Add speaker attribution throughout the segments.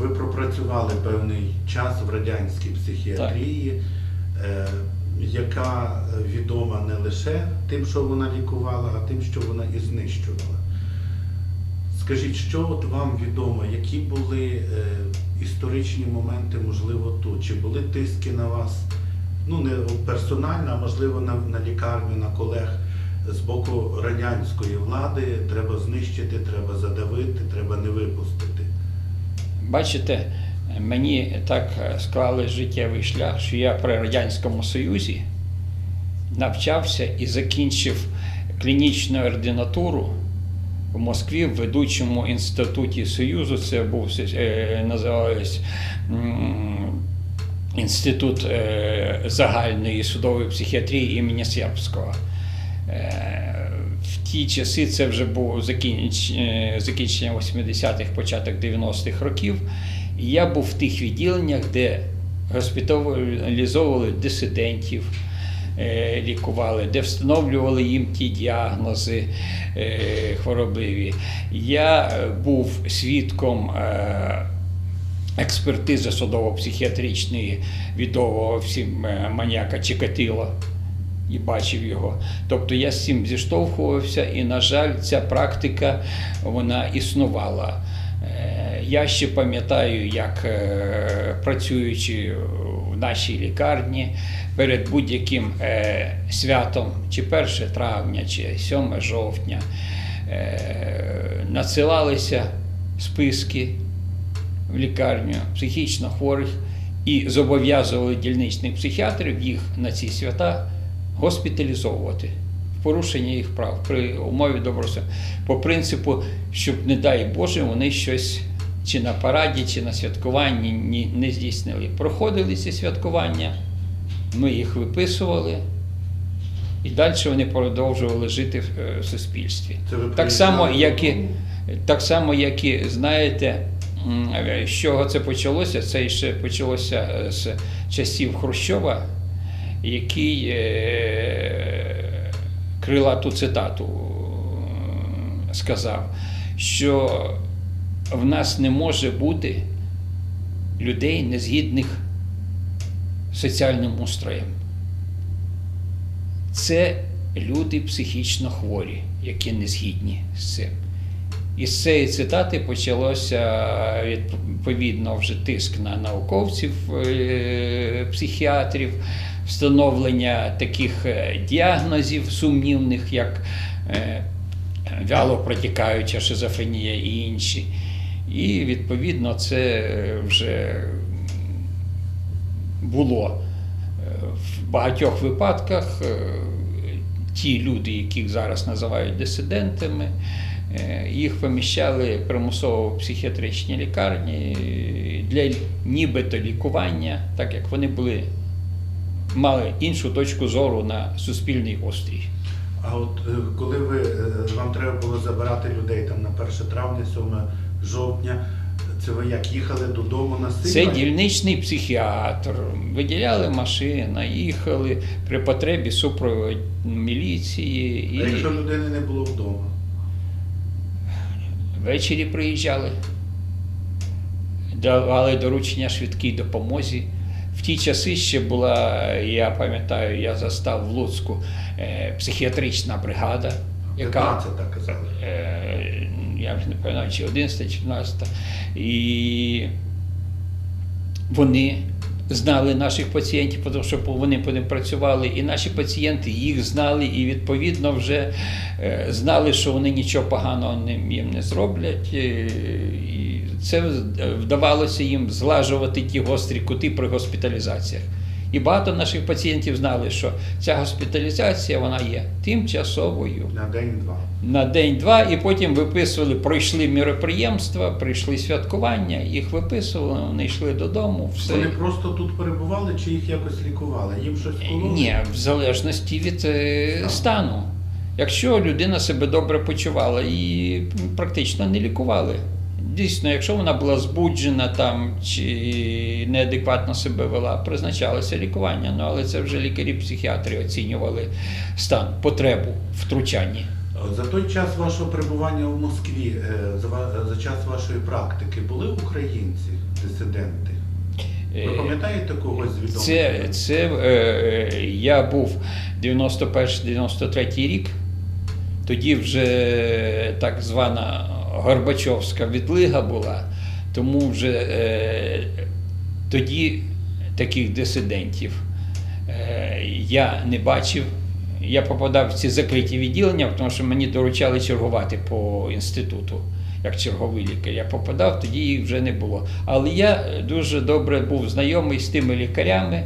Speaker 1: ви пропрацювали певний час в радянській психіатрії, е, яка відома не лише тим, що вона лікувала, а тим, що вона і знищувала. Скажіть, що от вам відомо, які були е, історичні моменти, можливо, тут? Чи були тиски на вас? Ну, не персонально, а можливо на, на лікарню, на колег з боку радянської влади треба знищити, треба задавити, треба не випустити.
Speaker 2: Бачите, мені так склали життєвий шлях, що я при Радянському Союзі навчався і закінчив клінічну ординатуру в Москві в ведучому інституті Союзу. Це був е, називався м, Інститут е, загальної судової психіатрії імені Сербського. Ті часи це вже було е, закінчення 80-х, початок 90-х років. І я був в тих відділеннях, де госпіталізовували дисидентів, е, лікували, де встановлювали їм ті діагнози е, хворобливі. Я був свідком. експертизи судово-психіатричної відомого всім маніяка Чикатило і бачив його. Тобто я з цим зіштовхувався, і, на жаль, ця практика вона існувала. Е, Я ще пам'ятаю, як е, працюючи в нашій лікарні перед будь-яким е, святом, чи 1 травня, чи 7 жовтня, надсилалися списки в лікарню психічно хворих і зобов'язували дільничних психіатрів їх на ці свята госпіталізовувати в порушення їх прав при умові доброса. По принципу, щоб, не дай Боже, вони щось чи на параді, чи на святкуванні ні- не здійснили. Проходили ці святкування, ми їх виписували. І далі вони продовжували жити в е, суспільстві. Так само, як і, так само, як і знаєте, з чого це почалося? Це ще почалося е, з часів Хрущова, який е, крилату цитату е, сказав, що в нас не може бути людей, незгідних соціальним устроєм. Це люди психічно хворі, які не згідні з цим. І з цієї цитати почалося відповідно вже тиск на науковців, е, психіатрів, встановлення таких е, діагнозів сумнівних, як е, вяло протікаюча шизофренія і інші. І відповідно це е, вже було Е, в багатьох випадках е, ті люди, яких зараз називають дисидентами, е, їх поміщали примусово в психіатричні лікарні для нібито лікування, так як вони були, мали іншу точку зору на суспільний острій.
Speaker 1: А от е, коли ви е, вам треба було забирати людей там на 1 травня, 7 жовтня, це ви як їхали додому на
Speaker 2: Це дільничний психіатр. Виділяли машина, їхали при потребі супровід міліції.
Speaker 1: А
Speaker 2: І...
Speaker 1: якщо людини не було вдома?
Speaker 2: Ввечері приїжджали, давали доручення швидкій допомозі. В ті часи ще була, я пам'ятаю, я застав в Луцьку е, психіатрична бригада, яка
Speaker 1: 15 так казали.
Speaker 2: е, я вже не пам'ятаю, чи 11, чи 15. І вони знали наших пацієнтів, тому що вони по ним працювали, і наші пацієнти їх знали, і відповідно вже е, знали, що вони нічого поганого їм не зроблять. е, І це вдавалося їм злажувати ті гострі кути при госпіталізаціях. І багато наших пацієнтів знали, що ця госпіталізація вона є тимчасовою
Speaker 1: На день-два.
Speaker 2: на день-два, і потім виписували, пройшли міроприємства, прийшли святкування, їх виписували, вони йшли додому. Все.
Speaker 1: Вони просто тут перебували чи їх якось лікували? Їм щось кололи?
Speaker 2: Ні, в залежності від е, стану. Якщо людина себе добре почувала, її практично не лікували. Дійсно, якщо вона була збуджена там чи неадекватно себе вела, призначалося лікування. Ну але це вже лікарі-психіатри оцінювали стан, потребу втручання.
Speaker 1: За той час вашого перебування у Москві, е, за, час вашої практики, були українці, дисиденти? Ви
Speaker 2: Е,
Speaker 1: пам'ятаєте когось з?
Speaker 2: Це, це е, я був 91-93 рік. Тоді вже так звана Горбачовська відлига була, тому вже е, тоді таких дисидентів е, я не бачив. Я попадав в ці закриті відділення, тому що мені доручали чергувати по інституту як черговий лікар. Я попадав, тоді їх вже не було. Але я дуже добре був знайомий з тими лікарями,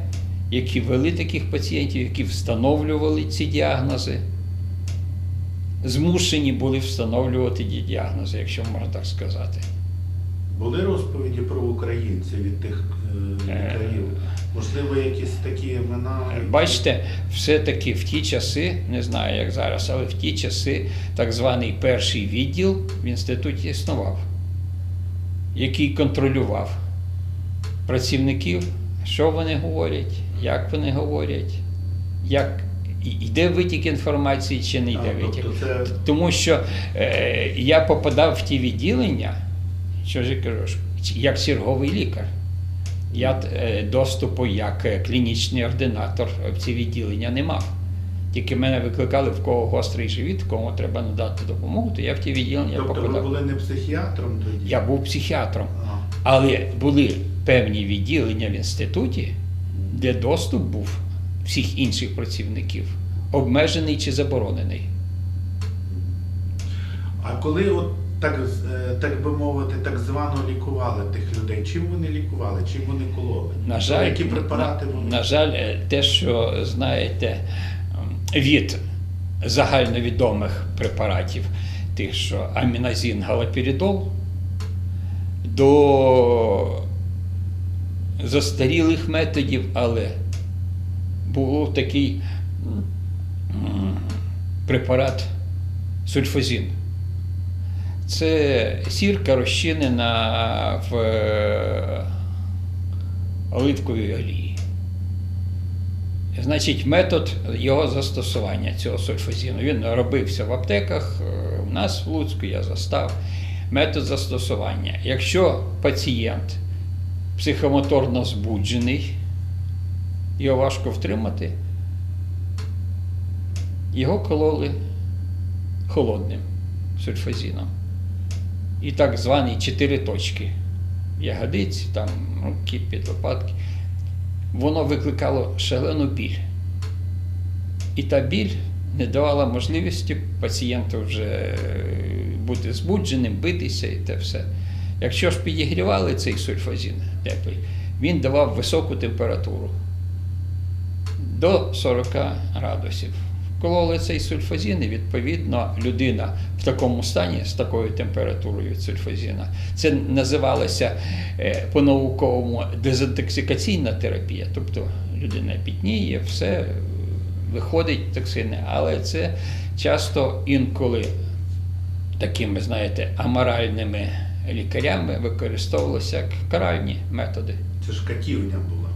Speaker 2: які вели таких пацієнтів, які встановлювали ці діагнози. Змушені були встановлювати діагнози, якщо можна так сказати.
Speaker 1: Були розповіді про українців від тих е, лікарів? Можливо, якісь такі імена?
Speaker 2: Бачите, все-таки в ті часи, не знаю як зараз, але в ті часи так званий перший відділ в інституті існував, який контролював працівників, що вони говорять, як вони говорять, як йде витік інформації чи не
Speaker 1: А,
Speaker 2: йде витік.
Speaker 1: тобто це
Speaker 2: Тому що е, я попадав в ті відділення, що ж я кажу, як черговий лікар. Я е, доступу як е, клінічний ординатор в ці відділення не мав. Тільки мене викликали, в кого гострий живіт, кому треба надати допомогу, то я в ті відділення
Speaker 1: тобто ви були не психіатром тоді?
Speaker 2: Я був психіатром.
Speaker 1: А.
Speaker 2: Але були певні відділення в інституті, де доступ був всіх інших працівників, обмежений чи заборонений.
Speaker 1: А коли от так, е, так би мовити, так звано лікували тих людей, чим вони лікували, чим вони кололи?
Speaker 2: На жаль,
Speaker 1: Які препарати вони?
Speaker 2: на жаль, е, те, що знаєте, від загальновідомих препаратів, тих, що аміназін, галоперидол, до застарілих методів, але був такий препарат сульфазин. Це сірка розчинена в е, оливковій олії. Значить, метод його застосування цього сульфазину. Він робився в аптеках, е, у нас в Луцьку я застав. Метод застосування. Якщо пацієнт психомоторно збуджений, його важко втримати, його кололи холодним сульфазином. І так звані чотири точки. Ягодиці, там руки, під лопатки. Воно викликало шалену біль. І та біль не давала можливості пацієнту вже бути збудженим, битися і те все. Якщо ж підігрівали цей сульфазин теплий, він давав високу температуру до 40 градусів. Вкололи цей сульфазин, і відповідно людина в такому стані з такою температурою від сульфазина. Це називалося е, по-науковому дезінтоксикаційна терапія. Тобто людина пітніє, все виходить токсини, але це часто інколи такими, знаєте, аморальними лікарями використовувалося як каральні методи.
Speaker 1: Це ж катівня була.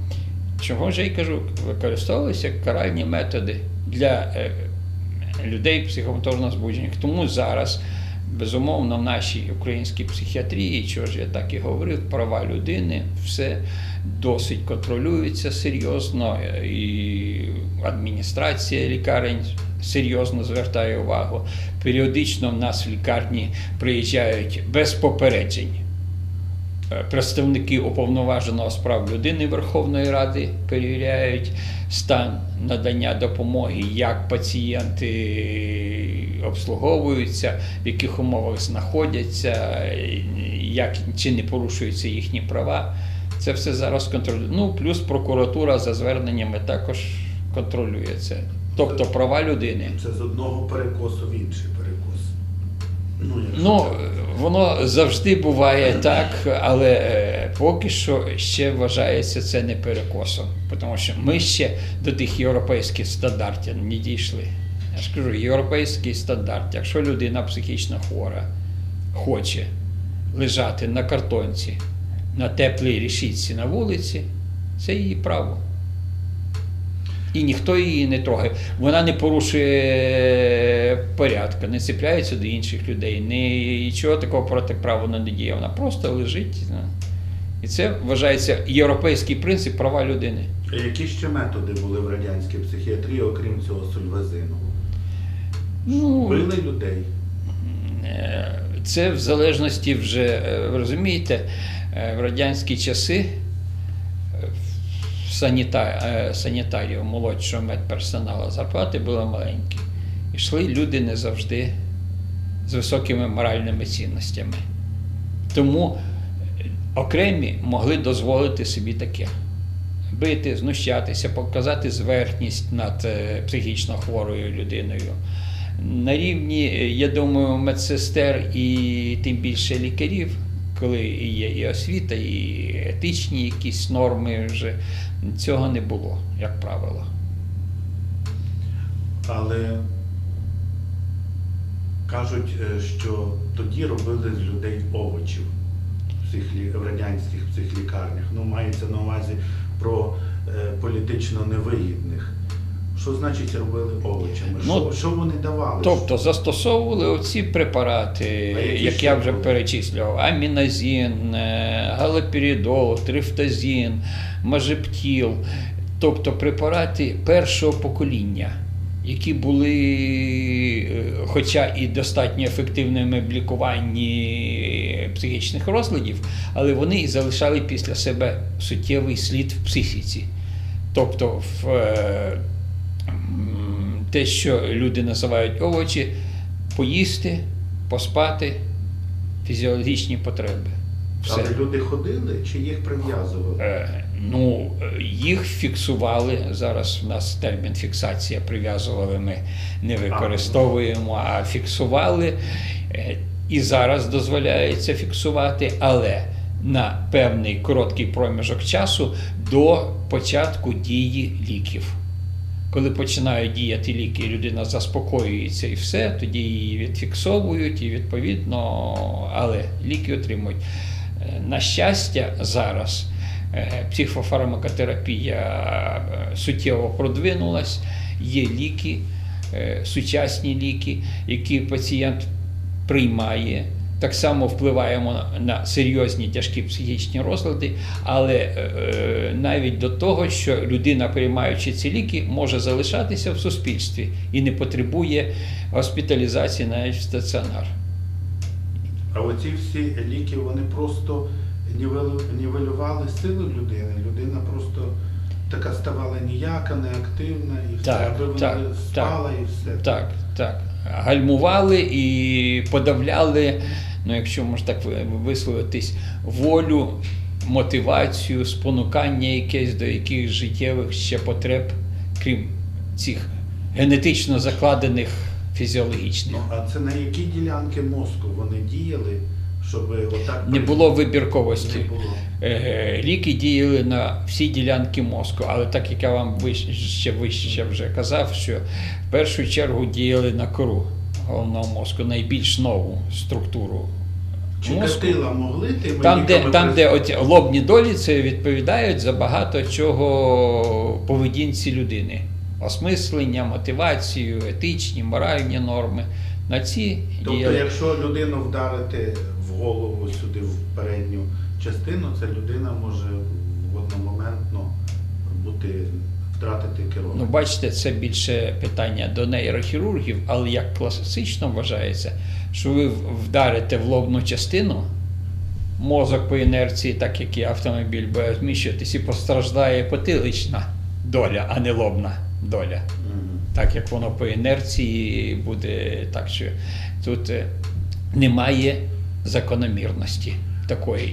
Speaker 2: Чого ж я кажу, використовувалися каральні методи для е, людей психомоторно збуджених. Тому зараз, безумовно, в нашій українській психіатрії, чого ж я так і говорив, права людини, все досить контролюється серйозно, е, і адміністрація лікарень серйозно звертає увагу. Періодично в нас в лікарні приїжджають без попереджень. Е, Представники уповноваженого з прав людини Верховної Ради перевіряють стан надання допомоги, як пацієнти обслуговуються, в яких умовах знаходяться, як чи не порушуються їхні права. Це все зараз контролює. Ну, плюс прокуратура за зверненнями також контролює це. Тобто права людини.
Speaker 1: Це з одного перекосу в інший перекос. Ну,
Speaker 2: Ну, воно завжди буває так, але е, поки що ще вважається це не перекосом, тому що ми ще до тих європейських стандартів не дійшли. Я ж кажу, європейський стандарт, якщо людина психічно хвора хоче лежати на картонці, на теплій рішітці на вулиці, це її право. І ніхто її не трогає. Вона не порушує порядку, не цепляється до інших людей, нічого такого протиправного вона не діє. Вона просто лежить. І це вважається європейський принцип права людини.
Speaker 1: А які ще методи були в радянській психіатрії, окрім цього сульвазину?
Speaker 2: Ну,
Speaker 1: Били людей.
Speaker 2: Е, Це в залежності вже, е, розумієте, е, в радянські часи саніта, е, санітарів молодшого медперсоналу зарплати були маленькі. Йшли люди не завжди з високими моральними цінностями. Тому окремі могли дозволити собі таке. Бити, знущатися, показати зверхність над е, психічно хворою людиною. На рівні, е, я думаю, медсестер і тим більше лікарів, коли є і освіта, і етичні якісь норми вже цього не було, як правило.
Speaker 1: Але кажуть, е, що тоді робили з людей овочів в, психлі... в радянських психлікарнях. Ну, мається на увазі про е, політично невигідних. Що значить робили овочами?
Speaker 2: Ну,
Speaker 1: що, що вони давали?
Speaker 2: Тобто застосовували оці препарати,
Speaker 1: які
Speaker 2: як я вже
Speaker 1: були?
Speaker 2: перечислював: аміназін, е, галоперидол, трифтазін, мажептіл, тобто препарати першого покоління, які були, е, хоча і достатньо ефективними в лікуванні психічних розладів, але вони і залишали після себе суттєвий слід в психіці. Тобто в е, те, що люди називають овочі, поїсти, поспати, фізіологічні потреби. Все.
Speaker 1: Але люди ходили чи їх прив'язували?
Speaker 2: Е, Ну, їх фіксували. Зараз в нас термін фіксація прив'язували, ми не використовуємо, а фіксували. Е, І зараз дозволяється фіксувати, але на певний короткий проміжок часу до початку дії ліків. Коли починають діяти ліки, людина заспокоюється і все, тоді її відфіксовують і відповідно, але ліки отримують. Е, На щастя, зараз е, психофармакотерапія е, суттєво продвинулась, є ліки, сучасні ліки, які пацієнт приймає. Так само впливаємо на серйозні тяжкі психічні розлади, але е, навіть до того, що людина, приймаючи ці ліки, може залишатися в суспільстві і не потребує госпіталізації навіть в стаціонар.
Speaker 1: А оці всі ліки вони просто нівелю- нівелювали силу людини. Людина просто така ставала ніяка, неактивна і все,
Speaker 2: Так,
Speaker 1: аби вона
Speaker 2: так,
Speaker 1: спала і все.
Speaker 2: Так, так. Гальмували і подавляли, ну якщо можна так висловитись, волю, мотивацію, спонукання якесь до яких життєвих ще потреб, крім цих генетично закладених фізіологічних.
Speaker 1: Ну, а це на які ділянки мозку вони діяли, щоб отак
Speaker 2: Не було вибірковості.
Speaker 1: Не було.
Speaker 2: Е, Ліки діяли на всі ділянки мозку, але так як я вам вище, ще вище вже казав, що в першу чергу діяли на кору головного мозку, найбільш нову структуру
Speaker 1: Чи
Speaker 2: мозку.
Speaker 1: катила могли тими
Speaker 2: Там, де, там, де оті лобні долі, це відповідають за багато чого поведінці людини. Осмислення, мотивацію, етичні, моральні норми. На ці
Speaker 1: Тобто,
Speaker 2: діяли.
Speaker 1: якщо людину вдарити голову сюди, в передню частину, ця людина може в одномоментно бути втратити
Speaker 2: Ну, бачите, це більше питання до нейрохірургів, але як класично вважається, що ви вдарите в лобну частину, мозок по інерції, так як і автомобіль буде зміщуватись, і постраждає потилична доля, а не лобна доля. Так як воно по інерції буде так, що тут е, немає закономірності такої.